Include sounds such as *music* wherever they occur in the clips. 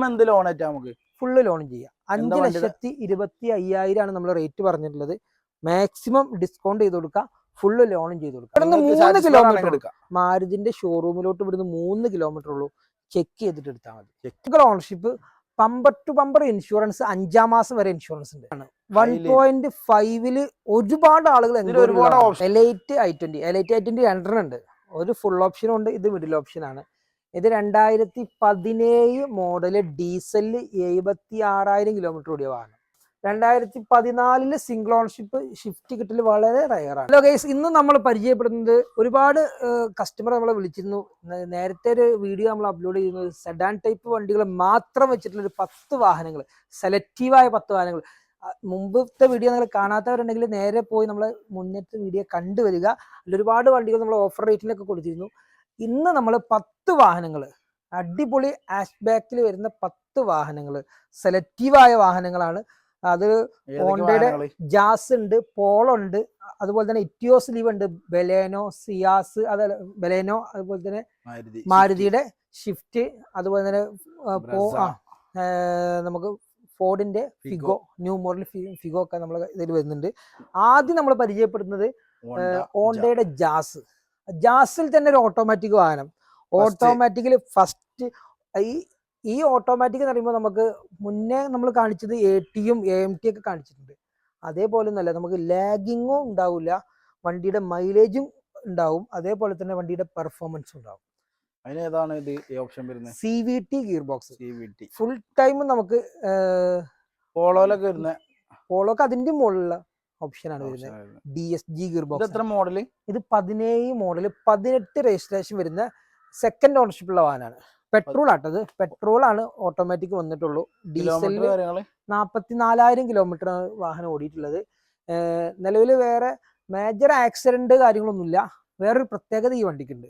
എന്ത് ലോൺ ആയിട്ട് നമുക്ക്? ഫുള്ള് ലോൺ ചെയ്യാം. അഞ്ച് ലക്ഷത്തി ഇരുപത്തി അയ്യായിരം ആണ് നമ്മൾ റേറ്റ് പറഞ്ഞിട്ടുള്ളത്. മാക്സിമം ഡിസ്കൗണ്ട് ചെയ്ത് കൊടുക്കാം. ഫുള്ള് ലോണും ചെയ്ത് കൊടുക്കാം. മൂന്ന് കിലോമീറ്റർ എടുക്കാം. മാരുതിന്റെ ഷോറൂമിലോട്ട് ഇവിടുന്ന് മൂന്ന് കിലോമീറ്റർ ഉള്ളൂ. ചെക്ക് ചെയ്തിട്ട് എടുത്താൽ മതി. Check. Ownership bumper to bumper insurance അഞ്ചാം മാസം വരെ ഇൻഷുറൻസ് ഉണ്ട്. വൺ. പോയിന്റ് ഫൈവിൽ ഒരുപാട് ആളുകൾ Elite I twenty Elite I twenty രണ്ടെണ്ണം ഉണ്ട്. ഒരു ഫുൾ ഓപ്ഷനും ഉണ്ട് ഇത് മിഡിൽ ഓപ്ഷൻ ആണ്. ഇത് രണ്ടായിരത്തി പതിനേഴ് മോഡൽ ഡീസലിൽ എഴുപത്തി ആറായിരം കിലോമീറ്റർ ഓടിയ വാഹനം. രണ്ടായിരത്തി പതിനാലിൽ സിംഗിൾ ഷിഫ്റ്റ് കിട്ടൽ വളരെ റയറാണ് ഹലോ ഗൈസ് ഇന്ന് നമ്മൾ പരിചയപ്പെടുന്നത് ഒരുപാട് കസ്റ്റമർ നമ്മളെ വിളിച്ചിരുന്നു. നേരത്തെ ഒരു വീഡിയോ നമ്മൾ അപ്ലോഡ് ചെയ്യുന്നത് സെഡാൻ ടൈപ്പ് വണ്ടികൾ മാത്രം വെച്ചിട്ടുള്ള ഒരു പത്ത് വാഹനങ്ങൾ സെലക്റ്റീവായ പത്ത് വാഹനങ്ങൾ. മുമ്പത്തെ വീഡിയോ നിങ്ങൾ കാണാത്തവരുണ്ടെങ്കിൽ നേരെ പോയി നമ്മളെ മുന്നത്തെ വീഡിയോ കണ്ടുവരിക അതിൽ ഒരുപാട് വണ്ടികൾ നമ്മൾ ഓഫർ റേറ്റിനൊക്കെ കൊടുത്തിരുന്നു. ഇന്ന് നമ്മൾ പത്ത് വാഹനങ്ങൾ അടിപൊളി ആഷ്ബാക്കിൽ വരുന്ന പത്ത് വാഹനങ്ങൾ സെലക്റ്റീവായ വാഹനങ്ങളാണ്. അത് ഹോണ്ടയുടെ ജാസ് ഉണ്ട് പോളോ ഉണ്ട് അതുപോലെ തന്നെ ഇറ്റിയോസ് ലീവ് ഉണ്ട് ബെലേനോ സിയാസ് അത് ബെലേനോ അതുപോലെ തന്നെ മാരുതി മാരുതിയുടെ ഷിഫ്റ്റ് അതുപോലെ തന്നെ നമുക്ക് ഫോർഡിന്റെ Figo. Figo new model Figo ഒക്കെ നമ്മൾ ഇതിൽ വരുന്നുണ്ട്. ആദ്യം നമ്മൾ പരിചയപ്പെടുന്നത് ഹോണ്ടയുടെ ജാസ്. ജാസിൽ തന്നെ ഒരു ഓട്ടോമാറ്റിക് വാഹനം. ഓട്ടോമാറ്റിക്കലി ഫസ്റ്റ് ഈ ഈ ഓട്ടോമാറ്റിക് എന്ന് പറയുമ്പോൾ നമുക്ക് മുന്നേ നമ്മൾ കാണിച്ചത് എ ടിയും എ എം ടി ഒക്കെ കാണിച്ചിട്ടുണ്ട്. അതേപോലെ ഒന്നല്ല നമുക്ക് ലാഗിങ്ങും ഉണ്ടാവില്ല. വണ്ടിയുടെ മൈലേജും ഉണ്ടാവും. അതേപോലെ തന്നെ വണ്ടിയുടെ പെർഫോമൻസും ഉണ്ടാവും. അതിനേതാണ് ഇത് ഈ ഓപ്ഷൻ വരുന്നത്? C V T gear box C V T full time നമുക്ക് പോളോയിലൊക്കെ വരുന്ന പോളോക്ക് അതിന്റെ മുകളിലുള്ള ഓപ്ഷനാണ് ആണ് വരുന്നത്. D S G gear box എത്ര മോഡൽ ഇത് പതിനേഴ് മോഡൽ പതിനെട്ട് രജിസ്ട്രേഷൻ വരുന്ന സെക്കൻഡ് ഓണർഷിപ്പ് ഉള്ള വാഹനമാണ്. പെട്രോൾ ആട്ടത്. പെട്രോൾ ആണ് ഓട്ടോമാറ്റിക് വന്നിട്ടുള്ളൂ. ഡീസൽ ഡീസലിൽ നാൽപ്പത്തി നാലായിരം കിലോമീറ്റർ വാഹനം ഓടിയിട്ടുള്ളത്. നിലവിൽ വേറെ മേജർ ആക്സിഡന്റ് കാര്യങ്ങളൊന്നുമില്ല. വേറൊരു പ്രത്യേകത ഈ വണ്ടിക്കുണ്ട്.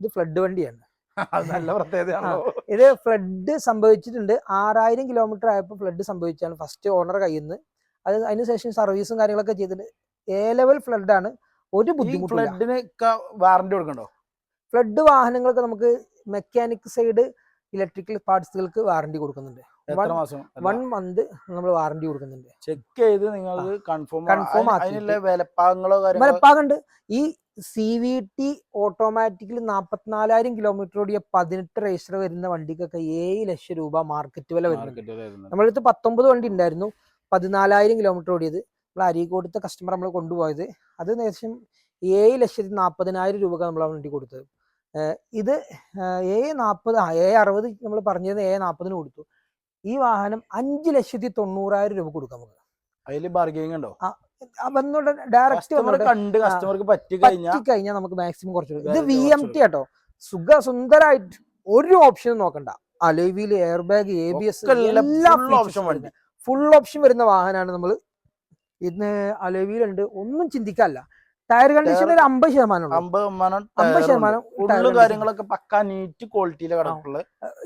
ഇത് ഫ്ലഡ് വണ്ടിയാണ്. *laughs* നല്ല പ്രത്യേകതയാണ്? ഇത് ഫ്ലഡ് സംഭവിച്ചിട്ടുണ്ട്. ആറായിരം കിലോമീറ്റർ ആയപ്പോൾ ഫ്ലഡ് സംഭവിച്ചാണ് ഫസ്റ്റ് ഓണർ കയ്യിൽ നിന്ന്. അത് അതിനുശേഷം സർവീസും കാര്യങ്ങളൊക്കെ ചെയ്തിട്ട് എ ലെവൽ ഫ്ലഡ് ആണ്. ഒരു ഫ്ലഡിന് വാറന്റി കൊടുക്കണ്ടോ? ഫ്ലഡ് വാഹനങ്ങൾക്ക് നമുക്ക് മെക്കാനിക് സൈഡ് ഇലക്ട്രിക്കൽ പാർട്സുകൾക്ക് വാറണ്ടി കൊടുക്കുന്നുണ്ട്. വൺ മന്ത് നമ്മൾ വാറണ്ടി കൊടുക്കുന്നുണ്ട്. ചെക്ക് ചെയ്ത് നിങ്ങൾ കൺഫേം കാര്യങ്ങളോ മലപ്പാകുണ്ട് ഈ സി വി ടി ഓട്ടോമാറ്റിക്കലി നാപ്പത്തിനാലായിരം കിലോമീറ്റർ ഓടിയ പതിനെട്ട് രജിസ്റ്റർ വരുന്ന വണ്ടിക്കൊക്കെ ഏഴ് ലക്ഷം രൂപ മാർക്കറ്റ് വില വരുന്നുണ്ട്. നമ്മളടുത്ത് പത്തൊമ്പത് വണ്ടി ഉണ്ടായിരുന്നു. പതിനാലായിരം കിലോമീറ്റർ ഓടിയത്. നമ്മൾ അരീക്കോടത്തെ കസ്റ്റമർ നമ്മൾ കൊണ്ടുപോയത്. അത് ഏകദേശം ഏഴ് ലക്ഷത്തി നാൽപ്പതിനായിരം രൂപ നമ്മൾ ആ വണ്ടി കൊടുത്തത്. ഇത് ഏ നാൽപ്പത് എ ഏ അറുപത് നമ്മൾ പറഞ്ഞത് ഏ നാൽപ്പതിന് കൊടുത്തു. ഈ വാഹനം അഞ്ച് ലക്ഷത്തി തൊണ്ണൂറായിരം രൂപ കൊടുക്കാം നമുക്ക്. അതിൽ ബാർഗെയിങ് ഉണ്ടോ? വന്നോട്ടെ ഡയറക്റ്റ് കസ്റ്റമർ കണ്ട് കസ്റ്റമർക്ക് പറ്റി കഴിഞ്ഞാൽ നമുക്ക് മാക്സിമം കുറച്ച് ഇത് വി എം ടി കേട്ടോ സുഖ സുന്ദരായിട്ട് ഒരു ഓപ്ഷനും നോക്കണ്ട. അലോവിയിൽ air bag A B S എല്ലാം ഓപ്ഷൻ വണ്ടി. ഫുൾ ഓപ്ഷൻ വരുന്ന വാഹനമാണ് നമ്മൾ ഇന്ന് അലവിയിലുണ്ട്. ഒന്നും ചിന്തിക്കാല്ല ടയർ കണ്ടീഷൻ ഒരു അമ്പത് ശതമാനം അമ്പത് ശതമാനം അമ്പത് ശതമാനം കാര്യങ്ങളൊക്കെ പക്കാ നീറ്റ് ക്വാളിറ്റിയിലെ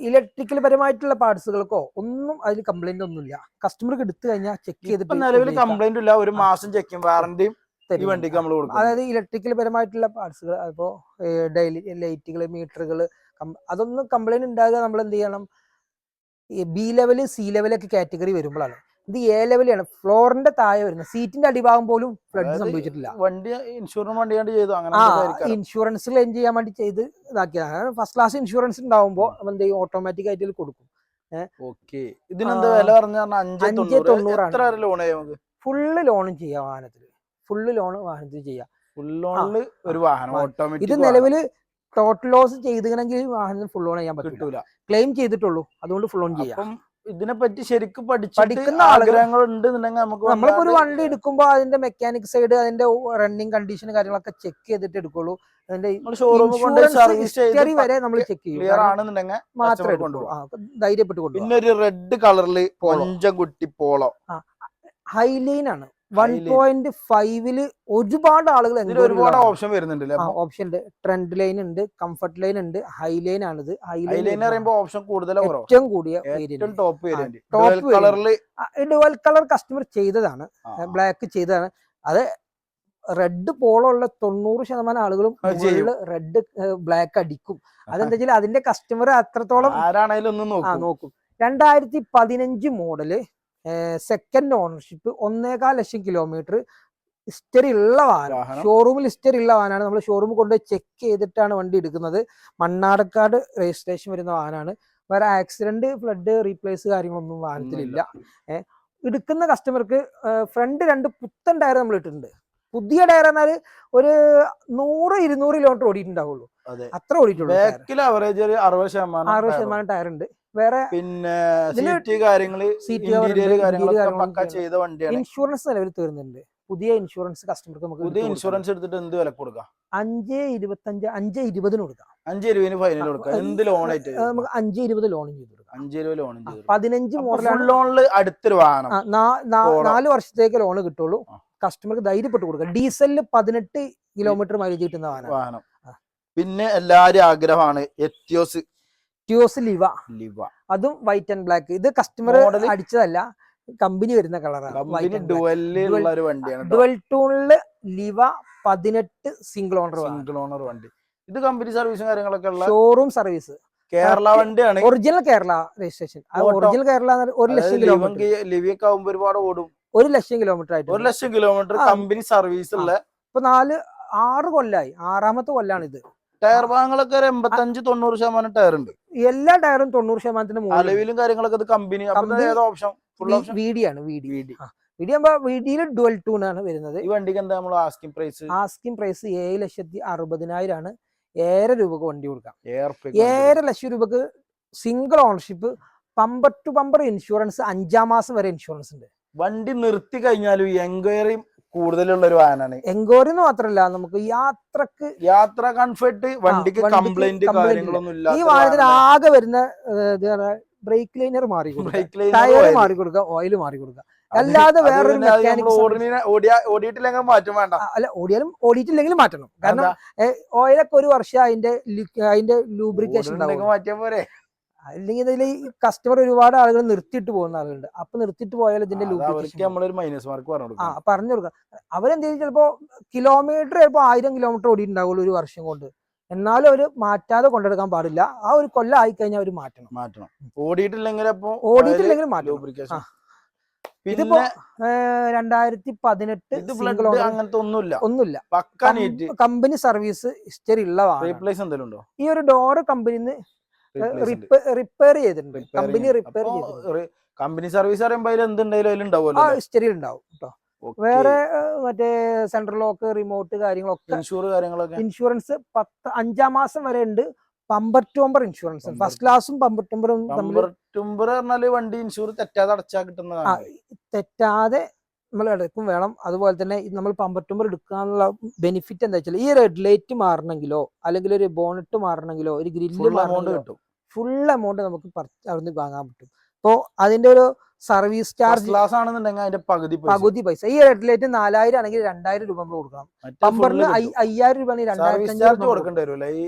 ഇലക്ട്രിക്കൽ പരമായിട്ടുള്ള പാർട്സുകൾക്കോ ഒന്നും അതിൽ കംപ്ലൈന്റ് ഒന്നുമില്ല. കസ്റ്റമർക്ക് എടുത്തു കഴിഞ്ഞാൽ ചെക്ക് ചെയ്ത് ചെയ്തിട്ട് നിലവിൽ കംപ്ലൈന്റ് ഇല്ല. ഒരു മാസം ചെക്കും വാറന്റിയും. വണ്ടിക്ക് നമ്മൾ കൊടുക്കും. അതായത് ഇലക്ട്രിക്കൽ പരമായിട്ടുള്ള പാർട്സുകൾ അപ്പോ ഡെയിലി ലൈറ്റുകൾ മീറ്ററുകൾ അതൊന്നും കംപ്ലൈന്റ് ഉണ്ടാകുക നമ്മൾ എന്ത് ചെയ്യണം? ബി ലെവൽ സി ലെവലൊക്കെ കാറ്റഗറി വരുമ്പോഴാണ്. ഇത് എ ലെവലാണ് ഫ്ലോറിന്റെ താഴെ വരുന്നത് സീറ്റിന്റെ അടിഭാഗം പോലും ഫ്ലഡ് സംഭവിച്ചിട്ടില്ല. വണ്ടി ഇൻഷുറൻസ് വണ്ടി കണ്ട് ചെയ്തു. അങ്ങനെ എന്തെങ്കിലും. ഇൻഷുറൻസ് ക്ലെയിം ചെയ്യാൻ വേണ്ടി ചെയ്ത് ഇതാക്കിയതാണ് ഫസ്റ്റ് ക്ലാസ് ഇൻഷുറൻസ് ഉണ്ടാവുമ്പോൾ നമ്മൾ എന്ത് ചെയ്യും? ഓട്ടോമാറ്റിക് ആയിട്ട് കൊടുക്കും. ഓക്കെ. ഇതിനെന്താ വില അഞ്ച് തൊണ്ണൂറാണ്. ലോൺ ഫുള്ള് ലോണും ചെയ്യാം വാഹനത്തിൽ ഫുള്ള് ലോൺ വാഹനത്തിൽ ചെയ്യാം. ഫുൾ ലോണിൽ ഒരു വാഹനം ഓട്ടോമാറ്റിക് ഇത് നിലവിൽ നിലവിൽ ടോട്ടൽ ലോസ് ചെയ്തില്ലെങ്കിൽ വാഹനം ഫുൾ ഓൺ ചെയ്യാൻ പറ്റില്ല ക്ലെയിം ചെയ്തിട്ടുള്ളൂ. അതുകൊണ്ട് ഫുൾ ഓൺ ചെയ്യാം. അപ്പം ഇതിനെ പറ്റി ശരിക്കും പഠിക്കുന്ന ആഗ്രഹങ്ങൾ ഉണ്ടെന്നുണ്ടെങ്കിൽ നമുക്ക് നമ്മളിപ്പോ ഒരു വണ്ടി എടുക്കുമ്പോൾ അതിന്റെ മെക്കാനിക് സൈഡ് അതിന്റെ റണ്ണിങ് കണ്ടീഷൻ കാര്യങ്ങളൊക്കെ ചെക്ക് ചെയ്തിട്ട് എടുക്കുള്ളൂ. അതിന്റെ ഹിസ്റ്ററി വരെ നമ്മൾ ചെക്ക് ചെയ്യും. മാത്രമേ ധൈര്യപ്പെട്ടു കൊണ്ടുപോകും. പിന്നെ ഒരു റെഡ് കളറിൽ. പഞ്ചകുട്ടി പോളോ ഹൈലൈൻ ആണ്. വൺ. പോയിന്റ് ഫൈവിൽ ഒരുപാട് ആളുകൾ ഒരുപാട് ഓപ്ഷൻ വരുന്നുണ്ട് ഓപ്ഷൻ ഉണ്ട്. ട്രെൻഡ് ലൈൻ ഉണ്ട് കംഫർട്ട് ലൈൻ ഉണ്ട് ഹൈ ലൈൻ ആണിത്. ഹൈലൈൻ ഹൈലൈൻ പറയുമ്പോൾ ഓപ്ഷൻ കൂടുതൽ ഏറ്റവും കൂടിയ ടോപ്പ് variant. കളറിൽ ഡുവൽ കളർ കസ്റ്റമർ ചെയ്തതാണ്. ബ്ലാക്ക് ചെയ്തതാണ്. അത് റെഡ് പോളുള്ള തൊണ്ണൂറ് ശതമാനം ആളുകളും റെഡ് ബ്ലാക്ക് അടിക്കും. അതെന്താ വെച്ചാൽ അതിന്റെ കസ്റ്റമർ അത്രത്തോളം ആരാണേലും ഒന്ന് നോക്കും. നോക്കും. രണ്ടായിരത്തി പതിനഞ്ച് മോഡൽ സെക്കൻഡ് ഓണർഷിപ്പ് ഒന്നേകാൽ ലക്ഷം കിലോമീറ്റർ ഹിസ്റ്ററി ഉള്ള വാഹനം. ഷോറൂമിൽ ഹിസ്റ്ററി ഉള്ള വാഹനമാണ്. നമ്മൾ ഷോറൂമിൽ കൊണ്ട് ചെക്ക് ചെയ്തിട്ടാണ് വണ്ടി എടുക്കുന്നത്. മണ്ണാർക്കാട് രജിസ്ട്രേഷൻ വരുന്ന വാഹനമാണ്. വേറെ ആക്സിഡന്റ് ഫ്ലഡ് റീപ്ലേസ് കാര്യങ്ങളൊന്നും വാഹനത്തിലില്ല. എടുക്കുന്ന കസ്റ്റമർക്ക് ഫ്രണ്ട് രണ്ട് പുത്തൻ ടയർ നമ്മൾ ഇട്ടിട്ടുണ്ട്. പുതിയ ടയർ എന്നാൽ ഒരു നൂറ് ഇരുന്നൂറ് കിലോമീറ്റർ ഓടിയിട്ടുണ്ടാവുള്ളൂ. അത്ര ഓടിയിട്ടുള്ളൂ അറുപത് ശതമാനം ടയർ ഉണ്ട്. വേറെ പിന്നെ സീറ്റ് കാര്യങ്ങൾ ഇന്റീരിയർ കാര്യങ്ങളൊക്കെ പക്ക ചെയ്ത വണ്ടിയാണ്. ഇൻഷുറൻസ് നിലവിൽ തീർന്നുണ്ട് പുതിയ ഇൻഷുറൻസ് കസ്റ്റമർക്ക് നമുക്ക് പുതിയ. ഇൻഷുറൻസ് എടുത്തിട്ട് എന്ത് വില കൊടുക്കാം? അഞ്ച് ഇരുപത്തഞ്ച് അഞ്ച് ഇരുപതിന് കൊടുക്കാം. അഞ്ച് ഇരുപതിന് ഫൈനൽ കൊടുക്കാം. എന്ത് ലോൺ ആയിട്ട് നമുക്ക് അഞ്ച് ഇരുപത് ലോൺ ചെയ്ത് കൊടുക്കാം. അഞ്ച് ഇരുപത് ലോൺ ചെയ്ത് പതിനഞ്ച് മോഡൽ ലോണിൽ അടുത്തൊരു വാഹനം. നാല് വർഷത്തേക്ക് ലോൺ കിട്ടുള്ളൂ. കസ്റ്റമർക്ക് ധൈര്യപ്പെട്ട് കൊടുക്കാം. ഡീസലിൽ പതിനെട്ട് കിലോമീറ്റർ മൈലേജ് കിട്ടുന്ന വാഹനം. വാഹനം. പിന്നെ എല്ലാരും ആഗ്രഹമാണ് എത്തിയോസ് ടിയോസ് ലിവ ലിവ അതും വൈറ്റ് ആൻഡ് ബ്ലാക്ക് ഇത് കസ്റ്റമർ? അടിച്ചതല്ല കമ്പനി വരുന്ന കളറാണ്. ഡുവൽ ടൂണിൽ ലിവ പതിനെട്ട് സിംഗിൾ ഓണർ സിംഗിൾ ഓണർ വണ്ടി. ഇത് കമ്പനി സർവീസും കാര്യങ്ങളൊക്കെ ഉള്ള ഷോറൂം സർവീസ് കേരള. വണ്ടിയാണ്. Original Kerala registration. Original Kerala ഒരു ലക്ഷം കിലോമീറ്റർ ലിവിയൊക്കെ ആവുമ്പോൾ ഒരുപാട് ഓടും. ഒരു ലക്ഷം കിലോമീറ്റർ ആയിട്ട് ഒരു ലക്ഷം കിലോമീറ്റർ. കമ്പനി സർവീസ് ഉള്ള ഇപ്പൊ നാല് ആറ് കൊല്ലായി. ആറാമത്തെ കൊല്ലാണ് ഇത് ടയർ ഭാഗങ്ങളൊക്കെ ഒരു എൺപത്തഞ്ച് തൊണ്ണൂറ് ശതമാനം ടയർ ഉണ്ട്. എല്ലാ ടയറും തൊണ്ണൂറ് ശതമാനത്തിന് അലവിലും കാര്യങ്ങളൊക്കെ ഇത് കമ്പനി ഓപ്ഷൻ? വീഡിയാണ് വീഡി വീഡി വീഡി ആകുമ്പോ വീഡിയിൽ ഡുവൽ ടൂൺ ആണ് വരുന്നത്. ഈ വണ്ടിക്ക് എന്താ നമ്മൾ ആസ്കിംഗ് പ്രൈസ് ആസ്കിംഗ് പ്രൈസ് ഏഴ് ലക്ഷത്തി അറുപതിനായിരം ആണ്. ഏഴര രൂപക്ക് വണ്ടി കൊടുക്കാം. ഏഴര ലക്ഷം രൂപക്ക് single ownership bumper to bumper insurance അഞ്ചാം മാസം വരെ ഇൻഷുറൻസ് ഉണ്ട്. വണ്ടി നിർത്തി കഴിഞ്ഞാലും എൻക്വയറി കൂടുതലുള്ള ഒരു വാഹനമാണ് എൻക്വയറി മാത്രല്ല നമുക്ക് യാത്രയ്ക്ക് യാത്ര കംഫർട്ട് വണ്ടിക്ക് കംപ്ലൈന്റ് കാര്യങ്ങളൊന്നും ഇല്ല ഈ വാഹനത്തിന് ആകെ വരുന്ന ബ്രേക്ക് ലൈനർ മാറി കൊടുക്കുക. ടയർ മാറി കൊടുക്കുക ഓയിൽ മാറി കൊടുക്കുക. അല്ലാതെ വേറൊരു മാറ്റം വേണ്ട. അല്ല ഓടിയാലും ഓടിയിട്ടില്ലെങ്കിലും മാറ്റണം. കാരണം ഓയിലൊക്കെ ഒരു വർഷം അതിന്റെ അതിന്റെ ലൂബ്രിക്കേഷൻ അല്ലെങ്കിൽ ഇതിൽ കസ്റ്റമർ ഒരുപാട് ആളുകൾ നിർത്തിയിട്ട് പോകുന്ന ആളുകളുണ്ട്. അപ്പൊ നിർത്തിയിട്ട് പോയാൽ ഇതിന്റെ മൈനസ് മാർക്ക് പറഞ്ഞു ആ പറഞ്ഞു കൊടുക്കാം. അവരെന്തെങ്കിലും ചിലപ്പോ കിലോമീറ്റർ ചിലപ്പോ ആയിരം കിലോമീറ്റർ ഓടി ഓടിയിട്ടുണ്ടാവുള്ളൂ ഒരു വർഷം കൊണ്ട്. എന്നാലും അവർ മാറ്റാതെ കൊണ്ടെടുക്കാൻ പാടില്ല. ആ ഒരു കൊല്ലം ആയി കഴിഞ്ഞാൽ അവർ മാറ്റണം. മാറ്റണം. ഓടിയിട്ടില്ലെങ്കിൽ ഓടിയിട്ടില്ലെങ്കിൽ മാറ്റും. ഇതിപ്പോ രണ്ടായിരത്തി പതിനെട്ട് അങ്ങനത്തെ ഒന്നുമില്ല. ഒന്നുമില്ല. കമ്പനി സർവീസ് ഹിസ്റ്ററി ഉള്ള വാഹനം റീപ്ലേസ് എന്തെങ്കിലും ഉണ്ടോ? ഈ ഒരു ഡോറ് കമ്പനിന്ന്. റിപ്പയർ ചെയ്തിട്ടുണ്ട്. കമ്പനി റിപ്പയർ കമ്പനി സർവീസ് പറയുമ്പോ അതിൽ എന്തുണ്ടായാലും അതിൽ ആ ഉണ്ടാവുമല്ലോ ഹിസ്റ്ററി ഉണ്ടാവും കേട്ടോ വേറെ മറ്റേ സെൻട്രൽ ലോക്ക് റിമോട്ട് കാര്യങ്ങളൊക്കെ ഇൻഷൂർ കാര്യങ്ങളൊക്കെ? ഇൻഷുറൻസ് പത്ത് അഞ്ചാം മാസം വരെ ഉണ്ട്. Bumper to bumper insurance first ക്ലാസ്സും പമ്പർ ടുമ്പർ പറഞ്ഞാൽ വണ്ടി ഇൻഷൂർ തെറ്റാതെ അടച്ചാ കിട്ടുന്ന തെറ്റാതെ നമ്മൾ എടുക്കും വേണം. അതുപോലെ തന്നെ നമ്മൾ പമ്പർ ടുംബർ എടുക്കാനുള്ള ബെനിഫിറ്റ് എന്താ വെച്ചാൽ ഈ റെഡ് ലൈറ്റ് മാറണമെങ്കിലോ അല്ലെങ്കിൽ ഒരു ബോണറ്റ് മാറണമെങ്കിലോ ഒരു ഗ്രില്ല് മാറണമെങ്കിലോ കിട്ടും. ഫുൾ എമൗണ്ട് നമുക്ക് അവിടുന്ന് വാങ്ങാൻ പറ്റും അപ്പോൾ അതിന്റെ ഒരു സർവീസ് ചാർജ് ക്ലാസ് ആണെന്നുണ്ടെങ്കിൽ അതിന്റെ പകുതി. പകുതി പൈസ ഈ റെഡ് ലൈറ്റ് നാലായിരം ആണെങ്കിൽ രണ്ടായിരം രൂപ നമ്മൾ കൊടുക്കണം പമ്പറിന്. അയ്യായിരം രൂപ രണ്ടായിരത്തി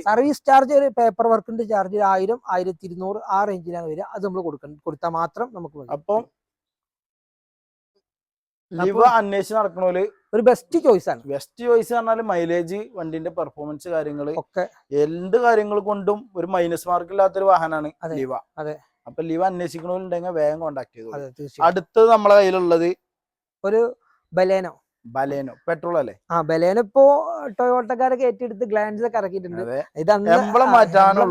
സർവീസ് ചാർജ് ഒരു പേപ്പർ വർക്കിന്റെ ചാർജ് ആയിരം ആയിരത്തി ഇരുന്നൂറ് ആ റേഞ്ചിലാണ് വരിക അത് നമ്മൾ കൊടുക്കണം കൊടുത്താൽ മാത്രം നമുക്ക്. അപ്പം അന്വേഷിച്ച് നടക്കണോൽ ഒരു ബെസ്റ്റ് ചോയ്സ് ആണ്. ബെസ്റ്റ് ചോയ്സ് പറഞ്ഞാൽ മൈലേജ് വണ്ടിന്റെ പെർഫോമൻസ് കാര്യങ്ങൾ ഒക്കെ. എന്ത് കാര്യങ്ങൾ കൊണ്ടും ഒരു മൈനസ് മാർക്ക് ഇല്ലാത്തൊരു വാഹനമാണ് ലിവ അതെ. അപ്പൊ ലിവ അന്വേഷിക്കണമെന്നുണ്ടെങ്കിൽ വേഗം കോണ്ടാക്ട് ചെയ്തു അടുത്തത് നമ്മളെ കയ്യിലുള്ളത് ഒരു ബലേനോ. ബലേനോ. പെട്രോൾ അല്ലേ? ആ ബലേനോ ഇപ്പോ ടൊയോട്ടക്കാരൊക്കെ ഏറ്റെടുത്ത് ഗ്ലാൻസ് ഒക്കെ ഇറക്കിയിട്ടുണ്ട്. ഇത്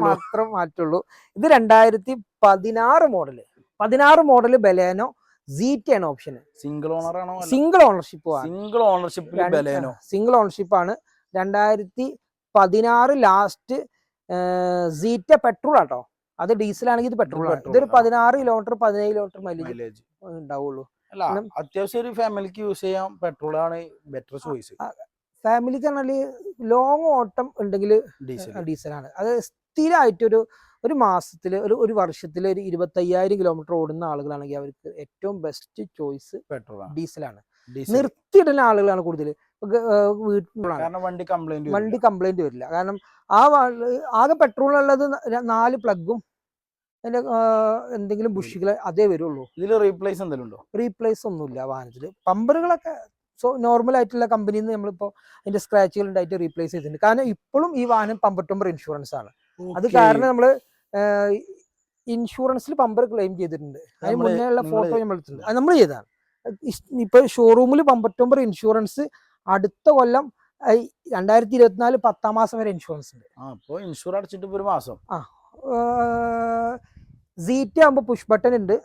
മാത്രം മാറ്റുള്ളൂ. ഇത് രണ്ടായിരത്തി പതിനാറ് മോഡൽ പതിനാറ് മോഡൽ ബലേനോ സീറ്റ് ആണ് ഓപ്ഷൻ സിംഗിൾ ഓണർ ആണോ സിംഗിൾ ഓണർഷിപ്പ് സിംഗിൾ ഓണർഷിപ്പിൽ ബലേനോ? സിംഗിൾ ഓണർഷിപ്പ് ആണ്. രണ്ടായിരത്തി പതിനാറ് ലാസ്റ്റ് സീറ്റ പെട്രോൾ ആട്ടോ. അത് ഡീസൽ ആണെങ്കിൽ ഇത് പെട്രോൾ ഇതൊരു പതിനാറ് കിലോമീറ്റർ പതിനേഴ് കിലോമീറ്റർ മൈലേജ് ഉണ്ടാവുള്ളൂ. അല്ല അത്യാവശ്യം ഒരു ഫാമിലിക്ക് യൂസ് ചെയ്യാം പെട്രോൾ ആണ് ബെറ്റർ ചോയ്സ് ഫാമിലിക്ക് പറഞ്ഞാൽ ലോങ് ഓട്ടം ഉണ്ടെങ്കിൽ ഡീസൽ ആണ്. അത് സ്ഥിരമായിട്ടൊരു ഒരു മാസത്തിൽ ഒരു ഒരു വർഷത്തിൽ ഒരു ഇരുപത്തയ്യായിരം കിലോമീറ്റർ ഓടുന്ന ആളുകളാണെങ്കിൽ അവർക്ക് ഏറ്റവും ബെസ്റ്റ് ചോയ്സ് പെട്രോൾ ഡീസലാണ്. നിർത്തിയിടുന്ന ആളുകളാണ് കൂടുതൽ വീട്ടിലാണ് വണ്ടി കംപ്ലൈന്റ് വണ്ടി കംപ്ലൈന്റ് വരില്ല. കാരണം ആ ആകെ പെട്രോൾ പെട്രോളുള്ളത് നാല് പ്ലഗും അതിന്റെ എന്തെങ്കിലും ബുഷികൾ അതേ വരുള്ളൂ. ഇതിൽ റീപ്ലേസ് എന്തെങ്കിലും ഉണ്ടോ? റീപ്ലേസ് ഒന്നുമില്ല വാഹനത്തിൽ പമ്പറുകളൊക്കെ സോ നോർമൽ ആയിട്ടുള്ള കമ്പനിയിൽ നിന്ന് നമ്മളിപ്പോൾ അതിന്റെ സ്ക്രാച്ചുകൾ ഉണ്ടായിട്ട് റീപ്ലേസ് ചെയ്തിട്ടുണ്ട്. കാരണം ഇപ്പോഴും ഈ വാഹനം പമ്പർ ടമ്പർ ഇൻഷുറൻസ് ആണ്. അത് കാരണം നമ്മൾ ഇൻഷുറൻസിൽ പമ്പർ ക്ലെയിം ചെയ്തിട്ടുണ്ട്. അതിന് നമ്മൾ മുന്നേ ഉള്ള ഫോട്ടോ നമ്മൾ എടുത്തിട്ടുണ്ട് അത് നമ്മൾ ചെയ്തതാണ്. ഇപ്പൊ ഷോറൂമിൽ പമ്പർ ടോമ്പർ ഇൻഷുറൻസ് അടുത്ത കൊല്ലം രണ്ടായിരത്തി ഇരുപത്തിനാല് പത്താം മാസം വരെ ഇൻഷുറൻസ് ഉണ്ട്. ആ ഇൻഷുർ അടച്ചിട്ട് ഒരു മാസം. സീറ്റ് ആകുമ്പോൾ പുഷ് ബട്ടൺ ഉണ്ട്.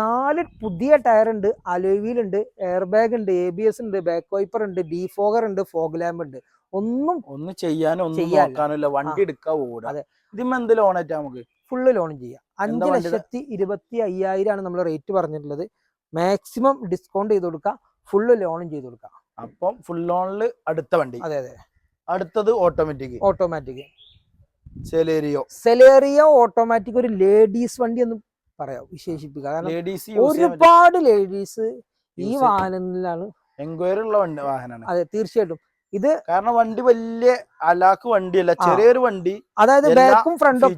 നാല് പുതിയ ടയർ ഉണ്ട്. അലോവീൽ ഉണ്ട് എയർ ബാഗ് ഉണ്ട് എ ബി എസ് ഉണ്ട് ബാക്ക് വൈപ്പർ ഉണ്ട് ഡീഫോഗർ ഉണ്ട് ഫോഗ് ലാമ്പ് ഉണ്ട്. ഒന്നും ഒന്നും ചെയ്യാനും ഒന്നും. നോക്കാനില്ല. വണ്ടി എടുക്കാൻ ഓടാ അതെ. ഇതിമ്മ എന്ത് ലോൺ ആയിട്ടാ നമുക്ക്? ഫുള്ള് ലോൺ ചെയ്യാം. അഞ്ച് ലക്ഷത്തി ഇരുപത്തി അയ്യായിരം ആണ് നമ്മൾ റേറ്റ് പറഞ്ഞിട്ടുള്ളത്. മാക്സിമം ഡിസ്കൗണ്ട് ചെയ്ത് കൊടുക്കാം ഫുള്ള് ലോണും ചെയ്ത് കൊടുക്കാം അപ്പം ഫുൾ ലോണിൽ അടുത്ത വണ്ടി. അതെ അതെ. അടുത്തത് automatic automatic Celerio Celerio automatic ഒരു ലേഡീസ് വണ്ടി എന്ന് പറയാം വിശേഷിപ്പിക്കുക. കാരണം ഒരുപാട് ലേഡീസ് ഈ വാഹനങ്ങളിലാണ് എൻക്വയറി ഉള്ള വാഹനമാണ് അതെ തീർച്ചയായിട്ടും. ഇത് കാരണം വണ്ടി വലിയ അലാക്ക് വണ്ടിയല്ല ചെറിയൊരു വണ്ടി അതായത് ബാക്കും ഫ്രണ്ടും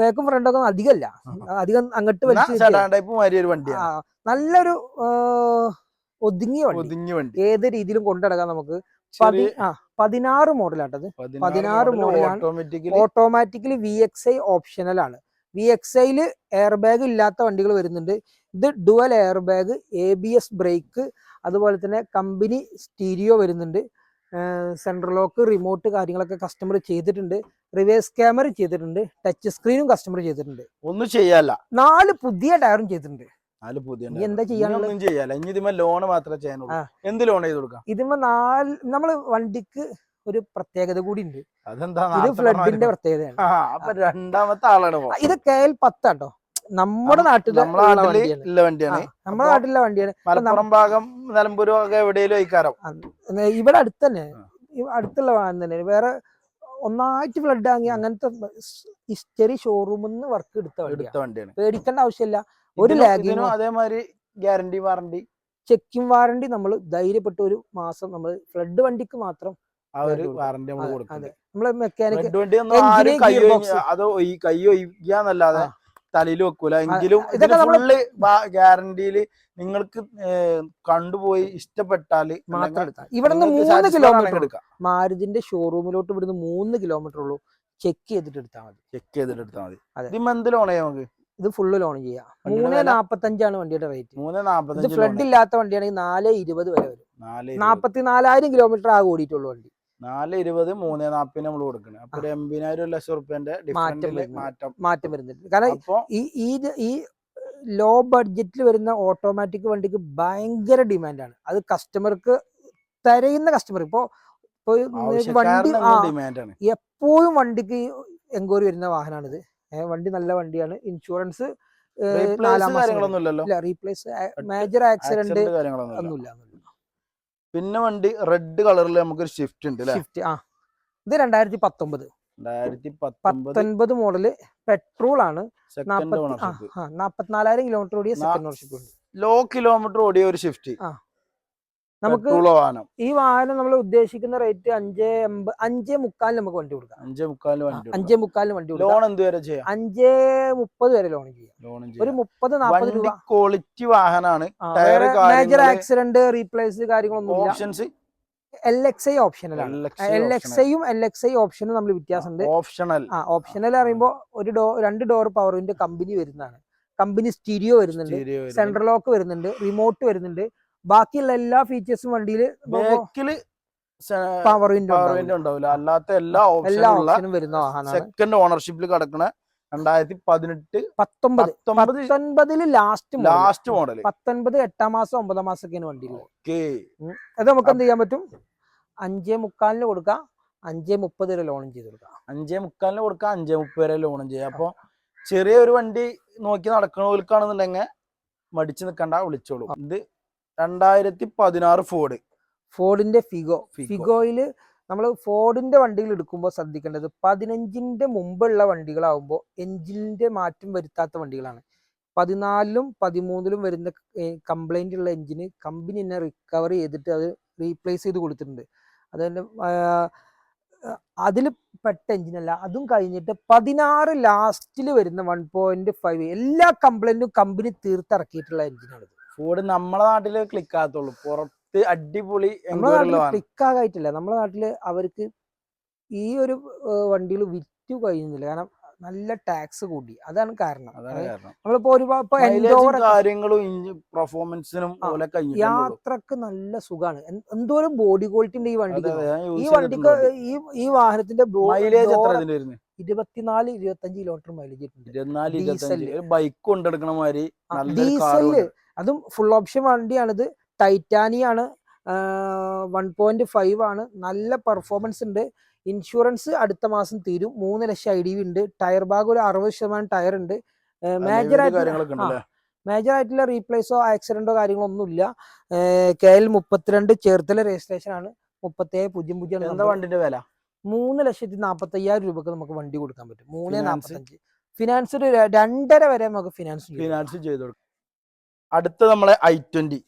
ബാക്കും ഫ്രണ്ടും ഒക്കെ അധികമല്ല അധികം അങ്ങോട്ട്. ടൈപ്പ് ഒരു വണ്ടിയാണ്. നല്ലൊരു ഒതുങ്ങിയ വണ്ടി. ഒതുങ്ങിയ വണ്ടി. ഏത് രീതിയിലും കൊണ്ടുനടക്കാം നമുക്ക്. പതിനാറ് മോഡലാട്ടത്. പതിനാറ് മോഡലാണ്. Automatically automatically V X I optional ആണ്. വി എക്സ് ഐയിൽ എയർ ബാഗ് ഇല്ലാത്ത വണ്ടികൾ വരുന്നുണ്ട്. ഇത് dual air bag A B S brake അതുപോലെ തന്നെ കമ്പനി സ്റ്റീരിയോ വരുന്നുണ്ട്. സെൻട്രൽ ലോക്ക് റിമോട്ട് കാര്യങ്ങളൊക്കെ കസ്റ്റമർ ചെയ്തിട്ടുണ്ട്. റിവേഴ്സ് ക്യാമറ ചെയ്തിട്ടുണ്ട്. ടച്ച് സ്ക്രീനും കസ്റ്റമർ ചെയ്തിട്ടുണ്ട്. ഒന്നും ചെയ്യാല്ല. നാല് പുതിയ ടയറും ചെയ്തിട്ടുണ്ട്. നാല് പുതിയ എന്താ ഒന്നും ചെയ്യാല്ല. ഇനി ലോൺ മാത്രമേ ചെയ്യാനുള്ളൂ. എന്ത് ലോൺ ചെയ്ത് കൊടുക്കാം? ഇതിന്മേ നാല് നമ്മൾ വണ്ടിക്ക് ഒരു പ്രത്യേകത കൂടി ഉണ്ട്. അതെന്താ ഇത് ഫ്ലഡിന്റെ പ്രത്യേകതയാണ്. രണ്ടാമത്തെ ആളാണ്. ഇത് കെ എൽ പത്താട്ടോ. നമ്മുടെ നാട്ടിലെ നമ്മളെ വണ്ടിയാണ്. നമ്മുടെ നാട്ടിലെ വണ്ടിയാണ്. മലപ്പുറം ഭാഗം നിലമ്പൂരും ഒക്കെ എവിടെയും അയക്കാരം ഇവിടെ അടുത്ത് തന്നെ. അടുത്തുള്ള വാഹനം തന്നെ. വേറെ ഒന്നായിട്ട് ഫ്ലഡ് ആങ്ങി അങ്ങനത്തെ ഹിസ്റ്ററി ഷോറൂമിൽ നിന്ന് വർക്ക് എടുത്ത വണ്ടിയാണ് എടുത്ത വണ്ടിയാണ്. പേടിക്കേണ്ട ആവശ്യമില്ല. ഒരു ലാഗിനോ അതേമാതിരി ഗ്യാരണ്ടി വാറണ്ടി ചെക്കിംഗ് വാറണ്ടി നമ്മൾ ധൈര്യപ്പെട്ട ഒരു മാസം നമ്മൾ ഫ്ലഡ് വണ്ടിക്ക് മാത്രം ആ ഒരു വാറണ്ടി നമ്മൾ മെക്കാനിക് അത് കൈ ഒഴിക്കുക ആ. തലയിൽ വെക്കൂല. എങ്കിലും ഇതൊക്കെ നമ്മൾ ഫുള്ള് ഗ്യാരണ്ടിയിൽ നിങ്ങൾക്ക് കണ്ടുപോയി ഇഷ്ടപ്പെട്ടാൽ മാത്രം ഇവിടെ നിന്ന് മൂന്ന് കിലോമീറ്റർ എടുക്കാം. മാരുതിന്റെ ഷോറൂമിലോട്ട് ഇവിടുന്ന് മൂന്ന് കിലോമീറ്റർ ഉള്ളു. ചെക്ക് ചെയ്തിട്ട് എടുത്താൽ മതി. ചെക്ക് ചെയ്തിട്ട് എടുത്താൽ മതി. ഇതിമ്മ എന്ത് ലോൺ ചെയ്യാം നമുക്ക്? ഇത് ഫുള്ള് ലോൺ ചെയ്യാം. മൂന്ന്? നാപ്പത്തഞ്ചാണ് വണ്ടിയുടെ റേറ്റ് മൂന്ന് നാപ്പത്തഞ്ച് ഫ്ലഡ് ഇല്ലാത്ത വണ്ടിയാണെങ്കിൽ നാല് ഇരുപത് വരെ വരും. നാപ്പത്തി നാലായിരം കിലോമീറ്റർ ആകെ ഓടിയിട്ടുള്ളൂ വണ്ടി. നാല് ഇരുപത് മൂന്ന് നാപ്പിന് നമ്മൾ കൊടുക്കണം. അപ്പൊ ഒരു എൺപതിനായിരം ഒരു ലക്ഷം റുപ്യന്റെ മാറ്റം മാറ്റം വരുന്നുണ്ട് കാരണം ഈ ഈ ഈ ലോ ബഡ്ജറ്റിൽ വരുന്ന ഓട്ടോമാറ്റിക് വണ്ടിക്ക് ഭയങ്കര ഡിമാൻഡാണ് അത് കസ്റ്റമർക്ക് തരയുന്ന കസ്റ്റമർ ഇപ്പോ വണ്ടി എപ്പോഴും വണ്ടിക്ക് എൻക്വയറി വരുന്ന വാഹനമാണിത് വണ്ടി നല്ല വണ്ടിയാണ്. ഇൻഷുറൻസ് റീപ്ലേസ് മേജർ ആക്സിഡന്റ് ഒന്നുമില്ല. പിന്നെ വണ്ടി റെഡ് കളറിൽ നമുക്കൊരു ഷിഫ്റ്റ് ഉണ്ട് ഷിഫ്റ്റ് ആ. ഇത് രണ്ടായിരത്തി പത്തൊമ്പത് പത്തൊൻപത് മോഡൽ പെട്രോൾ ആണ്. നാപ്പത്തിനാലായിരം കിലോമീറ്റർ ഓടിയ സെക്കൻഡ് ഓണർഷിപ്പ് ഉണ്ട്. ലോ കിലോമീറ്റർ ഓടിയ ഒരു ഷിഫ്റ്റ് ആ. നമുക്ക് വാഹനം. ഈ വാഹനം നമ്മൾ ഉദ്ദേശിക്കുന്ന റേറ്റ് അഞ്ചേ എൺപത് അഞ്ചേ മുക്കാലിന് നമുക്ക് വണ്ടി കൊടുക്കാം. അഞ്ചേ മുക്കാലിന് വണ്ടി അഞ്ചേ മുക്കാലിന് വണ്ടി കൊടുക്കാം. ലോൺ എന്ത് വരെ ചെയ്യാം? അഞ്ചേ മുപ്പത് വരെ ലോൺ ചെയ്യാം. ലോൺ ഒരു മുപ്പത് വണ്ടി രൂപ. ക്വാളിറ്റി വാഹനമാണ് മേജർ ആക്സിഡന്റ് റീപ്ലേസ് കാര്യങ്ങളൊന്നും ഓപ്ഷൻസ്? എൽ എക്സ് ഐ ഓപ്ഷനലാണ് എൽ എക്സ് ഐയും എൽ എക്സ് ഐ ഓപ്ഷനും നമ്മൾ വ്യത്യാസമുണ്ട്. ഓപ്ഷണൽ ആ ഓപ്ഷണൽ പറയുമ്പോൾ ഒരു ഡോ രണ്ട് ഡോർ പവർ വിൻഡോ കമ്പനി വരുന്നതാണ്. കമ്പനി സ്റ്റീരിയോ വരുന്നുണ്ട്. സെൻട്രൽ ലോക്ക് വരുന്നുണ്ട്. റിമോട്ട് വരുന്നുണ്ട്. ബാക്കിയുള്ള എല്ലാ ഫീച്ചേഴ്സും വണ്ടിയിൽ ബാക്കിൽ പവർ വിൻഡോ ഉണ്ടാവില്ല. അല്ലാത്ത എല്ലാ ഓപ്ഷനും വരുന്ന സെക്കൻഡ് ഓണർഷിപ്പിൽ കിടക്കുന്ന രണ്ടായിരത്തി പതിനെട്ട് പത്തൊമ്പത്. പത്തൊമ്പതിൽ ലാസ്റ്റ് ലാസ്റ്റ് മോഡൽ പത്തൊൻപത് എട്ടാം മാസം ഒമ്പതാം മാസമൊക്കെയാണ് ഓക്കെ അത് നമുക്ക് എന്ത് ചെയ്യാൻ പറ്റും? അഞ്ചേ മുക്കാലിന് കൊടുക്കാം അഞ്ചേ മുപ്പത് വരെ ലോണും ചെയ്ത് കൊടുക്കാം. അഞ്ചേ മുക്കാലിന് കൊടുക്കാം അഞ്ചേ മുപ്പത് വരെ ലോണും ചെയ്യാം. അപ്പൊ ചെറിയൊരു വണ്ടി നോക്കി നടക്കണവർക്കാണെന്നുണ്ടെങ്കിൽ മടിച്ചു നിൽക്കണ്ട വിളിച്ചോളൂ. ഇത് രണ്ടായിരത്തി പതിനാറ് ഫോർഡ് ഫോർഡിന്റെ ഫിഗോ ഫിഗോ. ഫിഗോയിൽ നമ്മൾ ഫോർഡിന്റെ വണ്ടികൾ എടുക്കുമ്പോൾ ശ്രദ്ധിക്കേണ്ടത് പതിനഞ്ചിന്റെ മുമ്പുള്ള വണ്ടികളാവുമ്പോൾ എഞ്ചിനിന്റെ മാറ്റം വരുത്താത്ത വണ്ടികളാണ്. പതിനാലിലും പതിമൂന്നിലും വരുന്ന കംപ്ലൈന്റ് ഉള്ള എഞ്ചിന് കമ്പനി തന്നെ റിക്കവർ ചെയ്തിട്ട് അത് റീപ്ലേസ് ചെയ്ത് കൊടുത്തിട്ടുണ്ട്. അതുതന്നെ അതിൽ പെട്ട എഞ്ചിനല്ല അതും കഴിഞ്ഞിട്ട് പതിനാറ് ലാസ്റ്റിൽ വരുന്ന വൺ പോയിന്റ് ഫൈവ് എല്ലാ കംപ്ലൈന്റും കമ്പനി തീർത്തിറക്കിയിട്ടുള്ള എഞ്ചിനാണ് ഫോർഡ് നമ്മളെ നാട്ടിൽ ക്ലിക്ക് ആകത്തുള്ളൂ. പുറത്ത് അടിപൊളി നമ്മുടെ ആകായിട്ടില്ല. നമ്മുടെ നാട്ടിൽ അവർക്ക് ഈ ഒരു വണ്ടികൾ വിറ്റു കഴിയുന്നില്ല. കാരണം നല്ല ടാക്സ് കൂടി. അതാണ് കാരണം. നമ്മളിപ്പോ ഒരുപാട് കാര്യങ്ങളും പെർഫോമൻസിനും യാത്രയ്ക്ക് നല്ല സുഖാണ്. എന്തോരം ബോഡി ക്വാളിറ്റി ഉണ്ട് ഈ വണ്ടിക്ക്? ഈ വണ്ടിക്ക് ഈ ഈ വാഹനത്തിന്റെ മൈലേജ് ഇരുപത്തിനാല് ഇരുപത്തി അഞ്ച് കിലോമീറ്റർ മൈലേജ് ബൈക്ക് കൊണ്ടെടുക്കണ മാതിരി ഡീസൽ അതും ഫുൾ ഓപ്ഷൻ വണ്ടിയാണിത്. ടൈറ്റാനിയാണ് വൺ പോയിന്റ് ഫൈവ് ആണ്. നല്ല പെർഫോമൻസ് ഉണ്ട്. ഇൻഷുറൻസ് അടുത്ത മാസം തീരും. മൂന്ന് ലക്ഷം ഐ ഡി ഉണ്ട്. ടയർ ബാഗ് ഒരു അറുപത് ശതമാനം ടയർ ഉണ്ട്. മേജർ ആയിട്ടുള്ള മേജർ ആയിട്ടുള്ള റീപ്ലേസോ ആക്സിഡന്റോ കാര്യങ്ങളോ ഒന്നുമില്ല കെ എൽ മുപ്പത്തിരണ്ട് ചേർത്തല രജിസ്ട്രേഷൻ ആണ്. മുപ്പത്തേഴ് പൂജ്യം പൂജ്യം എന്താ വണ്ടിന്റെ വില? മൂന്ന് ലക്ഷത്തി നാപ്പത്തി അയ്യായിരം രൂപക്ക് നമുക്ക് വണ്ടി കൊടുക്കാൻ പറ്റും. മൂന്ന്? നാപ്പത്തഞ്ച്. ഫിനാൻസ് ഒരു രണ്ടര വരെ നമുക്ക് ഫിനാൻസ് ഫിനാൻസ് ചെയ്ത് കൊടുക്കും. അടുത്ത നമ്മളെ I twenty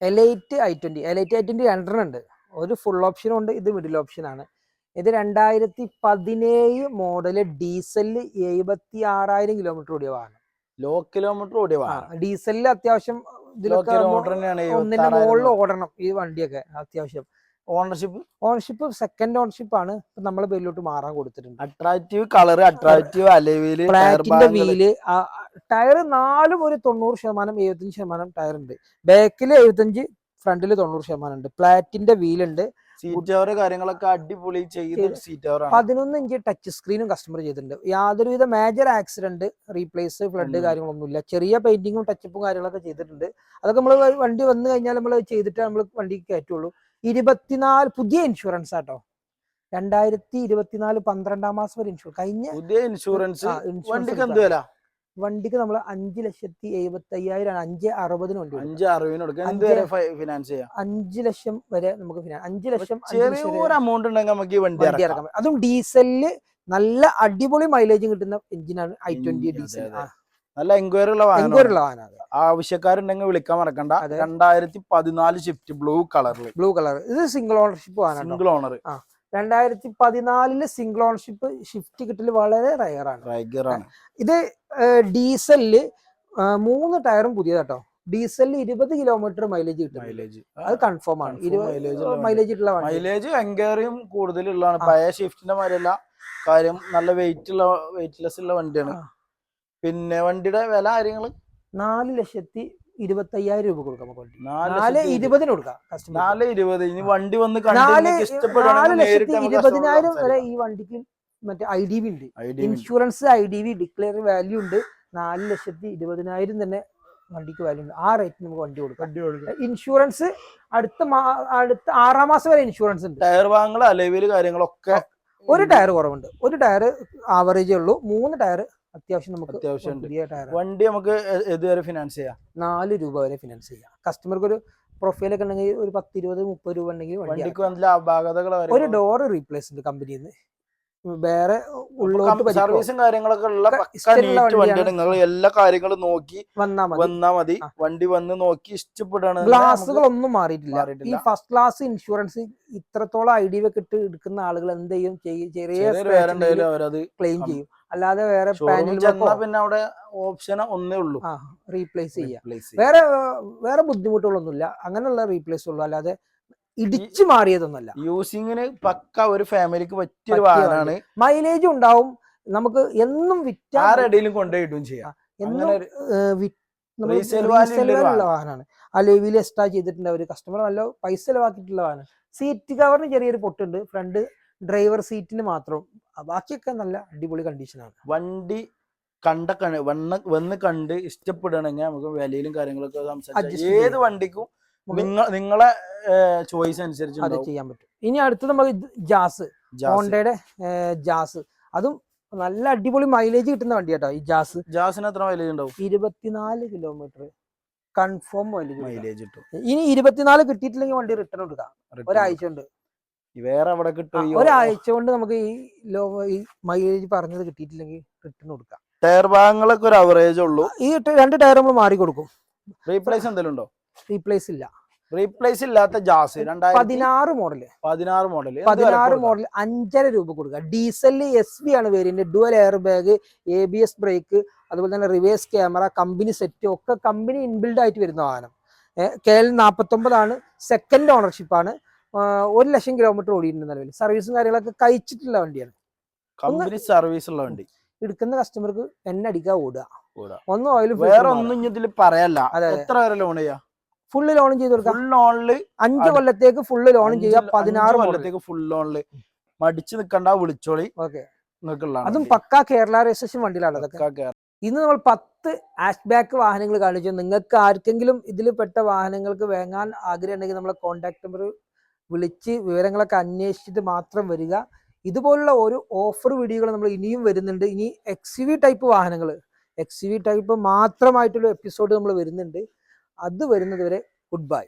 Elite I twenty Elite I twenty രണ്ടെണ്ണം ഉണ്ട് ഒരു ഫുൾ ഓപ്ഷനും ഉണ്ട് ഇത് മിഡിൽ ഓപ്ഷൻ ആണ്. ഇത് രണ്ടായിരത്തി പതിനേഴ് മോഡൽ ഡീസലിൽ എഴുപത്തി ആറായിരം കിലോമീറ്റർ ഓടിയ വാഹനം. ലോ കിലോമീറ്റർ ഓടിയ വാഹനം. ഡീസലിൽ അത്യാവശ്യം ഇതിലൊക്കെ ഒന്നിന്റെ മുകളിൽ ഓടണം ഈ വണ്ടിയൊക്കെ അത്യാവശ്യം. ഓണർഷിപ്പ് ഓണർഷിപ്പ് സെക്കൻഡ് ഓണർഷിപ്പ് ആണ് നമ്മൾ നമ്മളെ പേരിലോട്ട് മാറാൻ കൊടുത്തിട്ടുണ്ട്. അട്രാക്റ്റീവ് കളർ അട്രാക്റ്റീവ് അലവിൽ ബ്ലാക്കിന്റെ വീൽ ടയർ നാലും ഒരു തൊണ്ണൂറ് ശതമാനം എഴുപത്തഞ്ച് ശതമാനം ടയർ ഉണ്ട്. ബാക്കിൽ എഴുപത്തഞ്ച് ഫ്രണ്ടിൽ തൊണ്ണൂറ് ശതമാനം ഉണ്ട്. പ്ലാറ്റിന്റെ വീലുണ്ട് സീറ്റ് കവർ കാര്യങ്ങളൊക്കെ അടിപൊളി ചെയ്ത സീറ്റ് കവർ പതിനൊന്ന് ഇഞ്ച് ടച്ച് സ്ക്രീനും കസ്റ്റമർ ചെയ്തിട്ടുണ്ട്. യാതൊരുവിധ മേജർ ആക്സിഡന്റ് റീപ്ലേസ് ഫ്ലഡ്. കാര്യങ്ങളൊന്നുമില്ല. ചെറിയ പെയിന്റിങ്ങും ടച്ചപ്പും കാര്യങ്ങളൊക്കെ ചെയ്തിട്ടുണ്ട്. അതൊക്കെ നമ്മൾ വണ്ടി വന്നു കഴിഞ്ഞാൽ നമ്മൾ ചെയ്തിട്ട് നമ്മൾ വണ്ടിക്ക് കയറ്റുള്ളൂ. ഇരുപത്തിനാല് പുതിയ ഇൻഷുറൻസ് ആട്ടോ. രണ്ടായിരത്തി ഇരുപത്തിനാല് പന്ത്രണ്ടാം മാസം വരെ ഇൻഷുറൻസ് കഴിഞ്ഞ പുതിയ ഇൻഷുറൻസ് വണ്ടിക്ക് എന്ത്. വില വണ്ടിക്ക് നമ്മൾ അഞ്ച് ലക്ഷത്തി എഴുപത്തി അയ്യായിരം അഞ്ച് അറുപതിന് വണ്ടി. അഞ്ച് അറുപതിന് ഫിനാൻസ് ചെയ്യാം? ലക്ഷം വരെ നമുക്ക് അഞ്ച് ലക്ഷം ചെറിയൊരു എമൗണ്ട് ഉണ്ടെങ്കിൽ നമുക്ക് ഈ വണ്ടി ഇറക്കാം. അതും ഡീസലിൽ നല്ല അടിപൊളി മൈലേജ് കിട്ടുന്ന എഞ്ചിനാണ് ഐ ട്വന്റി ഡീസൽ. നല്ല എൻക്വയറി ഉള്ള വാഹനം എൻക്വയറി ഉള്ള വാഹനം ആവശ്യക്കാരുണ്ടെങ്കിൽ വിളിക്കാൻ മറക്കണ്ട. രണ്ടായിരത്തി പതിനാല് ഷിഫ്റ്റ് ബ്ലൂ കളറിൽ ബ്ലൂ കളർ ഇത് സിംഗിൾ ഓണർഷിപ്പ് വാഹനം സിംഗിൾ ഓണർ രണ്ടായിരത്തി പതിനാലിൽ സിംഗിൾ ഓണർഷിപ്പ് ഷിഫ്റ്റ് കിട്ടൽ വളരെ റയറാണ് റയറാണ് ഇത് ഡീസലിൽ മൂന്ന് ടയറും പുതിയതാട്ടോ. ഡീസലിൽ ഇരുപത് കിലോമീറ്റർ മൈലേജ് കിട്ടും. മൈലേജ് അത് കൺഫേം ആണ്. മൈലേജ് മൈലേജ് എൻക്വയറിയും കൂടുതലുള്ളതാണ്. പഴയ ഷിഫ്റ്റിന്റെ മാതിരിയല്ല കാര്യം നല്ല വെയിറ്റ് ഉള്ള വെയിറ്റ്ലെസ് ഉള്ള വണ്ടിയാണ്. പിന്നെ വണ്ടിയുടെ വില കാര്യങ്ങൾ നാല് ലക്ഷത്തി ഇരുപത്തി അയ്യായിരം രൂപ കൊടുക്കാം നാല് ഇരുപതിന് കൊടുക്കാം നാല് ഇരുപത്. ഇനി വണ്ടി വന്ന് നാല് ലക്ഷത്തി ഇരുപതിനായിരം വരെ ഈ വണ്ടിക്ക് മറ്റേ ഐ ഡി ബി ഉണ്ട്. Insurance I D B declare value ഉണ്ട്. നാല് ലക്ഷത്തി ഇരുപതിനായിരം തന്നെ വണ്ടിക്ക് വാല്യൂ ഉണ്ട്. ആ റേറ്റ് നമുക്ക് വണ്ടി കൊടുക്കാം. ഇൻഷുറൻസ് അടുത്ത അടുത്ത ആറാം മാസം വരെ ഇൻഷുറൻസ് ഉണ്ട്. ടയർ വാങ്ങൽ അലവിൽ കാര്യങ്ങളൊക്കെ ഒരു ടയർ കുറവുണ്ട്. ഒരു ടയർ ആവറേജേ ഉള്ളൂ. മൂന്ന് ടയർ അത്യാവശ്യം നമുക്ക് അത്യാവശ്യം പുതിയ ടയർ വണ്ടി നമുക്ക് ഇതുവരെ ഫിനാൻസ് ചെയ്യാം. നാല് രൂപ വരെ ഫിനാൻസ് ചെയ്യാം. കസ്റ്റമർക്ക് ഒരു പ്രൊഫൈലൊക്കെ ഉണ്ടെങ്കിൽ ഒരു പത്ത് ഇരുപത് മുപ്പത് രൂപ ഉണ്ടെങ്കിൽ വണ്ടി വണ്ടിക്ക് ഒരു ഡോർ റീപ്ലേസ് ഉണ്ട് കമ്പനിയിൽ നിന്ന് വേറെ സർവീസും കാര്യങ്ങളൊക്കെ ഉള്ള. നിങ്ങൾ എല്ലാ കാര്യങ്ങളും നോക്കി വന്നാ മതി. വന്നാ മതി. വണ്ടി വന്ന് നോക്കി ഇഷ്ടപ്പെടാണ് ഗ്ലാസുകൾ ഒന്നും മാറിയിട്ടില്ല. ഈ ഫസ്റ്റ് ക്ലാസ് ഇൻഷുറൻസ് ഇത്രത്തോളം ഐ ഡി ഒക്കെ ഇട്ട് എടുക്കുന്ന ആളുകൾ എന്ത് ചെയ്യും? ചെറിയ ക്ലെയിം ചെയ്യും. അല്ലാതെ വേറെ പിന്നെ അവിടെ ഓപ്ഷൻ ഒന്നേ ഉള്ളൂ. റീപ്ലേസ് ചെയ്യാം. വേറെ വേറെ ബുദ്ധിമുട്ടുകളൊന്നുമില്ല. അങ്ങനെയുള്ള റീപ്ലേസ് ഉള്ളൂ. അല്ലാതെ ഇടിച്ചു മാറിയതൊന്നുമല്ല. യൂസിങ്ങിന് പക്ക ഒരു ഫാമിലിക്ക് പറ്റിയൊരു പറ്റിയ വാഹനമാണ് മൈലേജ് ഉണ്ടാവും. നമുക്ക് എന്നും വിറ്റാ ആരെടയിലും കൊണ്ടുപോയിട്ടും ചെയ്യാം. എന്നും വാഹനമാണ് ആ എക്സ്ട്രാ ചെയ്തിട്ടുണ്ട്. അവർ കസ്റ്റമർ നല്ല പൈസ ചെലവാക്കിയിട്ടുള്ള വാഹനം സീറ്റ് കവറിന് ചെറിയൊരു പൊട്ടുണ്ട്. ഫ്രണ്ട് ഡ്രൈവർ സീറ്റിന് മാത്രം. ബാക്കിയൊക്കെ നല്ല അടിപൊളി കണ്ടീഷനാണ് വണ്ടി കണ്ട കണ് വന്ന് വന്ന് കണ്ട് ഇഷ്ടപ്പെടുകയാണെങ്കിൽ നമുക്ക് വിലയിലും കാര്യങ്ങളൊക്കെ സംസാരിക്കാം ഏത്. വണ്ടിക്കും നിങ്ങൾ നിങ്ങളെ ചോയ്സ് അനുസരിച്ച് അത് ചെയ്യാൻ പറ്റും. ഇനി അടുത്തത് നമുക്ക് ജാസ് ഹോണ്ടയുടെ ജാസ് അതും നല്ല അടിപൊളി മൈലേജ് കിട്ടുന്ന വണ്ടി കേട്ടോ ഈ ജാസ് ജാസിന് എത്ര മൈലേജ് ഉണ്ടാവും? ഇരുപത്തിനാല് കിലോമീറ്റർ കൺഫേം മൈലേജ് മൈലേജ് കിട്ടും. ഇനി ഇരുപത്തിനാല് കിട്ടിയിട്ടില്ലെങ്കിൽ വണ്ടി റിട്ടേൺ കൊടുക്കാം ഒരാഴ്ച കൊണ്ട്. ഈ വേറെ അവിടെ കിട്ടും ഒരാഴ്ച കൊണ്ട് നമുക്ക് ഈ ലോ ഈ മൈലേജ് പറഞ്ഞത് കിട്ടിയിട്ടില്ലെങ്കിൽ റിട്ടേൺ കൊടുക്കാം. ടയർ ഭാഗങ്ങളൊക്കെ ഒരു അവറേജ് ഉള്ളൂ. ഈ രണ്ട് ടയർ നമ്മൾ മാറി കൊടുക്കും. റീപ്ലേസ് എന്തെങ്കിലും ഉണ്ടോ റീപ്ലേസ് ഇല്ല. റീപ്ലേസ് ഇല്ലാത്ത ജാസ് പതിനാറ് മോഡൽ പതിനാറ് മോഡൽ പതിനാറ് മോഡൽ അഞ്ചര രൂപ കൊടുക്കുക. ഡീസൽ എസ് ബി ആണ് variant dual air bag A B S brake അതുപോലെ തന്നെ റിവേഴ്സ് ക്യാമറ കമ്പനി സെറ്റ് ഒക്കെ കമ്പനി ഇൻബിൽഡ് ആയിട്ട് വരുന്ന വാഹനം കെ എൽ നാൽപ്പത്തൊമ്പതാണ് സെക്കൻഡ് ഓണർഷിപ്പ് ആണ്. ആ, ഒരു ലക്ഷം കിലോമീറ്റർ ഓടിയിട്ടുണ്ട് നിലവിൽ. സർവീസും കാര്യങ്ങളൊക്കെ കഴിച്ചിട്ടുള്ള വണ്ടിയാണ്. കമ്പനി സർവീസ് ഉള്ള വണ്ടി. എടുക്കുന്ന കസ്റ്റമർക്ക് എന്നെ അടിക്കാൻ ഓടുക. ഒന്നും ഓയിൽ വേറെ ഒന്നും ഇതിൽ പറയല്ല. എത്ര വരെ ലോൺ ചെയ്യാ? ഫുള്ള് ലോണും ചെയ്ത് കൊടുക്കാം. ഫുൾ ലോണിൽ അഞ്ച് കൊല്ലത്തേക്ക് ഫുള്ള് ലോണും ചെയ്യാം പതിനാറ് കൊല്ലത്തേക്ക് ഫുൾ ലോണിൽ മടിച്ചു നിക്കണ്ട വിളിച്ചോളി. ഓക്കെ. അതും പക്ക കേരള രജിസ്ട്രേഷൻ വണ്ടിയിലാണ് അതൊക്കെ. ഇന്ന് നമ്മൾ പത്ത് ആഷ് ബാക്ക് വാഹനങ്ങൾ കാണിച്ചു. നിങ്ങൾക്ക് ആർക്കെങ്കിലും ഇതിൽ പെട്ട വാഹനങ്ങൾക്ക് വാങ്ങാൻ ആഗ്രഹമുണ്ടെങ്കിൽ നമ്മളെ കോൺടാക്ട് നമ്പർ വിളിച്ച് വിവരങ്ങളൊക്കെ അന്വേഷിച്ചിട്ട് മാത്രം വരിക. ഇതുപോലുള്ള ഒരു ഓഫർ വീഡിയോകൾ നമ്മൾ ഇനിയും വരുന്നുണ്ട്. ഇനി എക്സ് വി ടൈപ്പ് വാഹനങ്ങൾ എക്സ് വി ടൈപ്പ് മാത്രമായിട്ടുള്ള എപ്പിസോഡ് നമ്മൾ വരുന്നുണ്ട്. അത് വരുന്നത് വരെ ഗുഡ് ബൈ